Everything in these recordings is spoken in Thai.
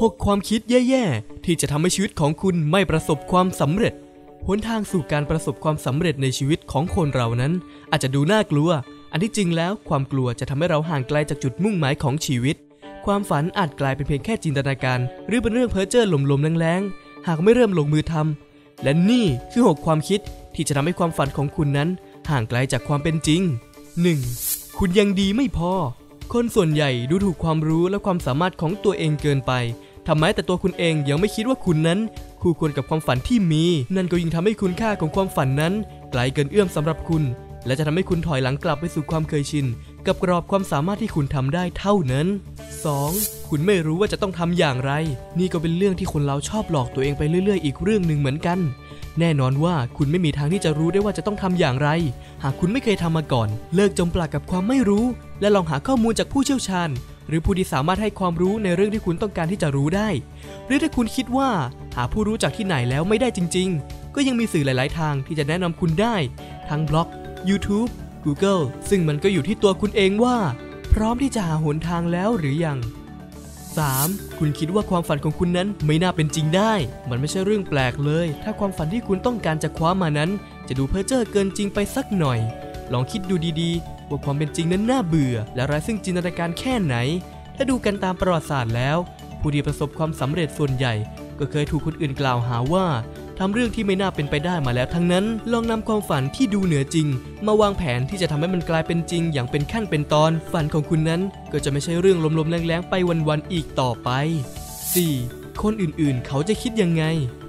6 ความคิดแย่ๆ ที่จะทำให้ชีวิตของคุณไม่ประสบความสำเร็จ หนทางสู่การประสบความสำเร็จในชีวิตของคนเรานั้น อาจจะดูน่ากลัว อันที่จริงแล้วความกลัวจะทำให้เราห่างไกลจากจุดมุ่งหมายของชีวิต ความฝันอาจกลายเป็นเพียงแค่จินตนาการ หรือเป็นเรื่องเพ้อเจ้อหลมๆแรงๆ หากไม่เริ่มลงมือทำและนี่คือ 6 ความคิดที่จะทำให้ความฝันของคุณนั้น ห่างไกลจากความเป็นจริง 1. คุณยังดีไม่พอ คนส่วนใหญ่ดูถูกความรู้และความสามารถของตัวเองเกินไป ทำไมแต่ตัวคุณเองยังไม่คิดว่าคุณนั้น คู่ควรกับความฝันที่มี นั่นก็ยิ่งทำให้คุณค่าของความฝันนั้นไกลเกินเอื้อมสำหรับคุณ และจะทำให้คุณถอยหลังกลับไปสู่ความเคยชิน กับกรอบความสามารถที่คุณทำได้เท่านั้น 2. คุณไม่รู้ว่าจะต้องทำอย่างไร นี่ก็เป็นเรื่องที่คนเราชอบหลอกตัวเองไปเรื่อย ๆ อีกเรื่องหนึ่งเหมือนกัน แน่นอนว่าคุณไม่มีทางที่จะรู้ได้ว่าจะต้องทำอย่างไร หากคุณไม่เคยทำมาก่อน เลิกจมปลักกับความไม่รู้ และลองหาข้อมูลจากผู้เชี่ยวชาญ หรือผู้ที่สามารถให้ความรู้ในเรื่องที่คุณต้องการที่จะรู้ได้ หรือถ้าคุณคิดว่า หาผู้รู้จากที่ไหนแล้วไม่ได้จริง ๆ ก็ยังมีสื่อหลาย ๆ ทางที่จะแนะนำคุณได้ ทั้งบล็อก YouTube Google ซึ่งมันก็อยู่ที่ตัวคุณเองว่า พร้อมที่จะหาหนทางแล้วหรือยัง 3. คุณคิดว่าความฝันของคุณนั้นไม่น่าเป็นจริงได้ มันไม่ใช่เรื่องแปลกเลย ถ้าความฝันที่คุณต้องการจะคว้ามานั้น จะดูเพ้อเจ้อเกินจริงไปสักหน่อย ลองคิดดูดีๆ ว่าความเป็นจริงนั้นน่าเบื่อ และไร้ซึ่งจินตนาการแค่ไหน ถ้าดูกันตามประวัติศาสตร์แล้ว ผู้ที่ประสบความสำเร็จส่วนใหญ่ ก็เคยถูกคนอื่นกล่าวหาว่าทำเรื่องที่ไม่น่าเป็นไปได้มาแล้วทั้งนั้น ลองนำความฝันที่ดูเหนือจริง มาวางแผนที่จะทำให้มันกลายเป็นจริง อย่างเป็นขั้นเป็นตอน ฝันของคุณนั้น ก็จะไม่ใช่เรื่องลมๆแรงๆไปวันๆอีกต่อไป 4. คนอื่นๆ เขาจะคิดยังไง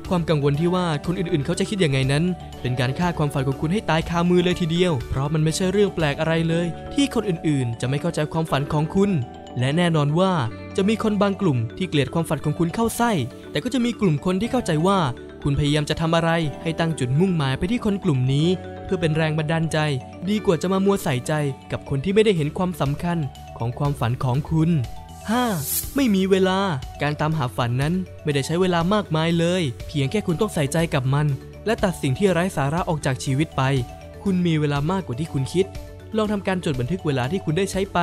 ความกังวลที่ว่าคนอื่นๆ เขาจะคิดยังไงนั้น เป็นการฆ่าความฝันของคุณให้ตายคามือเลยทีเดียว เพราะมันไม่ใช่เรื่องแปลกอะไรเลย ที่คนอื่นๆ จะไม่เข้าใจความฝันของคุณ และแน่นอนว่าจะมีคนบางกลุ่มที่เกลียดความฝันของคุณเข้าไส้ แต่ก็จะมีกลุ่มคนที่เข้าใจว่า คุณพยายามจะทำอะไร ให้ตั้งจุดมุ่งหมายไปที่คนกลุ่มนี้ เพื่อเป็นแรงบันดาลใจ ดีกว่าจะมามัวใส่ใจ กับคนที่ไม่ได้เห็นความสำคัญของความฝันของคุณ 5. ไม่มีเวลา การตามหาฝันนั้นไม่ได้ใช้เวลามากมายเลย เพียงแค่คุณต้องใส่ใจกับมัน และตัดสิ่งที่ไร้สาระออกจากชีวิตไป คุณมีเวลามากกว่าที่คุณคิด ลองทำการจดบันทึกเวลาที่คุณได้ใช้ไป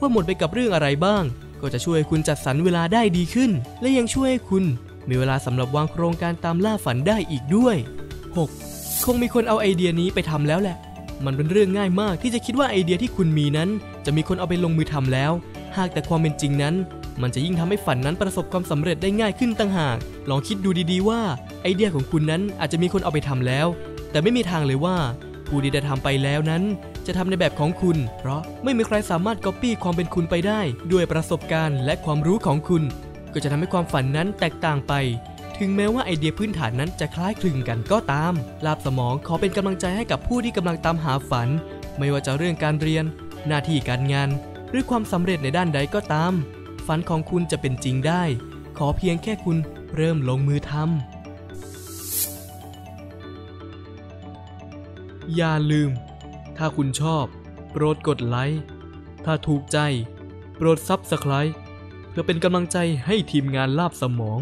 ว่าหมดไปกับเรื่องอะไรบ้าง ก็จะช่วยคุณจัดสรรเวลาได้ดีขึ้น และยังช่วยให้คุณ มีเวลาสำหรับวางโครงการตามล่าฝันได้อีกด้วย 6. คงมีคนเอาไอเดียนี้ไปทำแล้วแหละ มันเป็นเรื่องง่ายมากที่จะคิดว่าไอเดียที่คุณมีนั้น จะมีคนเอาไปลงมือทำแล้ว หากแต่ความเป็นจริงนั้น มันจะยิ่งทำให้ฝันนั้นประสบความสำเร็จได้ง่ายขึ้นตั้งหาก ลองคิดดูดีๆว่าไอเดียของคุณนั้นอาจจะมีคนเอาไปทำแล้ว แต่ไม่มีทางเลยว่า ผู้ที่ได้ทำไปแล้วนั้น จะทำในแบบของคุณ เพราะไม่มีใครสามารถก๊อปปี้ความเป็นคุณไปได้ ด้วยประสบการณ์และความรู้ของคุณ ก็จะทำให้ความฝันนั้นแตกต่างไป ถึงแม้ว่าไอเดียพื้นฐานนั้นจะคล้ายคลึงกันก็ตาม ลาบสมองขอเป็นกำลังใจให้กับผู้ที่กำลังตามหาฝัน ไม่ว่าจะเรื่องการเรียน หน้าที่การงาน หรือความสำเร็จในด้านใดก็ตาม ฝันของคุณจะเป็นจริงได้ ขอเพียงแค่คุณเริ่มลงมือทำอย่าลืม ถ้าคุณชอบ โปรดกดไลค์ ถ้าถูกใจ โปรดซับสไครต์เพื่อเป็นกำลังใจให้ทีมงานลาบสมอง